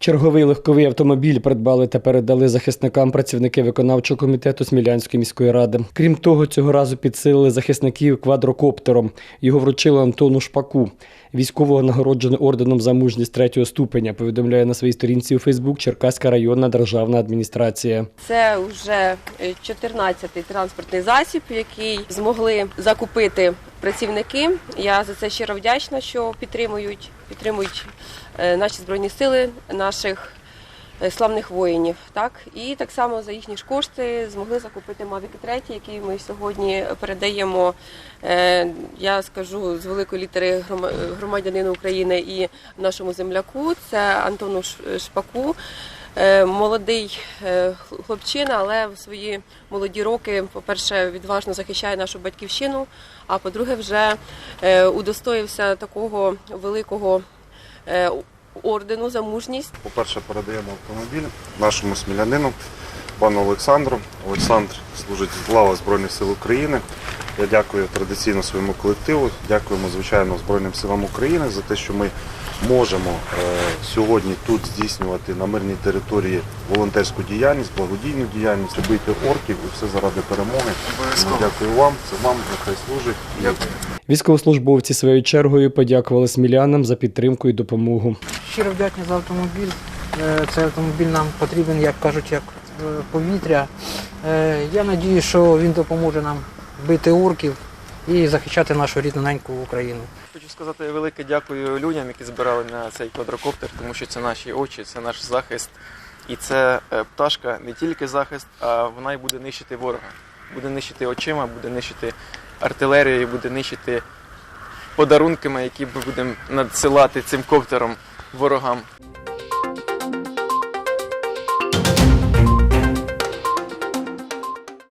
Черговий легковий автомобіль придбали та передали захисникам працівники виконавчого комітету Смілянської міської ради. Крім того, цього разу підсилили захисників квадрокоптером. Його вручили Антону Шпаку. Військового нагороджено орденом за мужність третього ступеня. Повідомляє на своїй сторінці у Фейсбук Черкаська районна державна адміністрація. Це вже 14-й транспортний засіб, який змогли закупити працівники. Я за це щиро вдячна, що підтримують, підтримують е, наші збройні сили, наших е, славних воїнів. Так і так само за їхні ж кошти змогли закупити Mavic 3, який ми сьогодні передаємо. е, Я скажу з великої літери грома- громадянину України і нашому земляку. Це Антону Шпаку. Е, Молодий е, хлопчина, але в свої молоді роки, по-перше, відважно захищає нашу батьківщину. А по-друге, вже е, удостоївся такого великого ордену за мужність. По-перше, передаємо автомобіль нашому смілянину, пану Олександру. Олександр служить в лавах Збройних сил України. Я дякую традиційно своєму колективу. Дякуємо, звичайно, Збройним силам України за те, що ми можемо е, сьогодні тут здійснювати на мирній території волонтерську діяльність, благодійну діяльність, бити орків і все заради перемоги. Дякую вам, це вам, нехай служить. Дякую. Військовослужбовці своєю чергою подякували смілянам за підтримку і допомогу. Щиро вдячний за автомобіль. Е, Цей автомобіль нам потрібен, як кажуть, як е, повітря. Я надію, що він допоможе нам бити орків і захищати нашу рідну неньку Україну. Хочу сказати велике дякую людям, які збирали на цей квадрокоптер, тому що це наші очі, це наш захист. І це е, пташка не тільки захист, а вона й буде нищити ворога. Буде нищити очима, буде нищити артилерією, буде нищити подарунками, які ми будемо надсилати цим коптером ворогам.